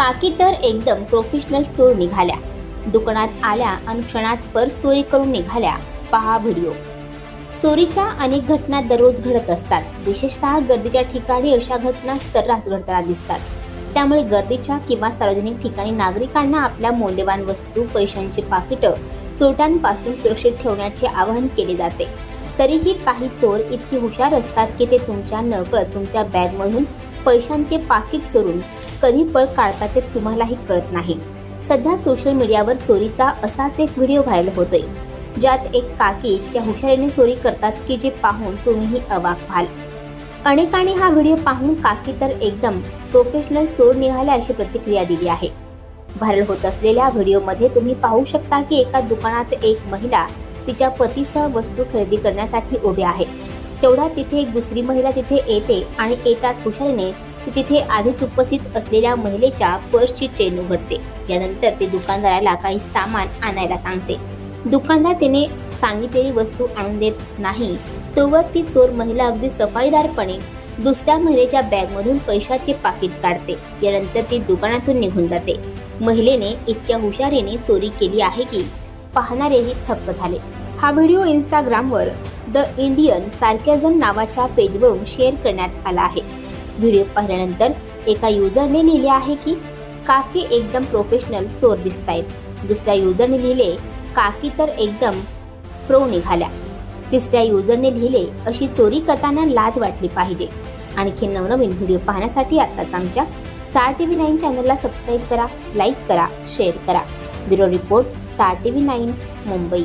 काकी तर एकदम प्रोफेशनल चोर निघाल्या. दुकानात आल्या आणि क्षणात पर्स चोरी करून निघाल्या. पहा व्हिडिओ चोरीच्या अनेक घटना दररोज घडत असतात. विशेषतः गर्दीच्या ठिकाणी अशा घटना सर्रास घडताना दिसतात. त्यामुळे गर्दीच्या किंवा सार्वजनिक ठिकाणी नागरिकांना आपल्या मौल्यवान वस्तू पैशांची पाकिटं चोरट्यांपासून सुरक्षित ठेवण्याचे आवाहन केले जाते. तरीही काही चोर इतके हुशार असतात की ते तुमच्या नकळत तुमच्या बॅगमधून पैशांचे पाकिट चोरून कधी पळ काढतात ते तुम्हालाही कळत नाही. सध्या सोशल मीडियावर चोरीचा असाच एक व्हिडिओ व्हायरल होतोय. ज्यात एक काकी इतक्या हुशारीने चोरी करतात की जे पाहून तुम्हीही अवाक व्हाल. अनेकांनी हा व्हिडिओ पाहून काकी तर एकदम प्रोफेशनल चोर निघाल्या अशी प्रतिक्रिया दिली आहे. व्हायरल होत असलेल्या व्हिडिओमध्ये तुम्ही पाहू शकता की एका दुकानात एक महिला तिच्या पतीसह वस्तू खरेदी करण्यासाठी उभी आहे. तेवढ्या तिथे एक दुसरी महिला तिथे येते आणि येताच हुशारीने ती तिथे आधीच उपस्थित असलेल्या महिलेच्या पर्सची चेन उघडते. यानंतर ती दुकानदाराला काही सामान आणायला सांगते. दुकानदार तिने सांगितलेली वस्तू आणून देत नाही तोवर ती चोर महिला अगदी सफाईदारपणे दुसऱ्या महिलेच्या बॅगमधून पैशाचे पाकिट काढते. यानंतर ती दुकानातून निघून जाते. महिलेने इतक्या हुशारीने चोरी केली आहे की पाहणारेही थक्क झाले. हा व्हिडिओ इंस्टाग्रामवर द इंडियन सार्कॅझम नावाच्या पेजवरून शेअर करण्यात आला आहे. व्हिडिओ पाहिल्यानंतर एका युजरने लिहिले आहे की काकी एकदम प्रोफेशनल चोर दिसतायत. दुसऱ्या युजरने लिहिले काकी तर एकदम प्रो निघाल्या. तिसऱ्या युजरने लिहिले अशी चोरी करताना लाज वाटली पाहिजे. आणखी नवनवीन व्हिडिओ पाहण्यासाठी आत्ताच आमच्या स्टार टी व्ही नाईन चॅनलला सबस्क्राईब करा लाईक करा शेअर करा. Bureau report star T V nine Mumbai.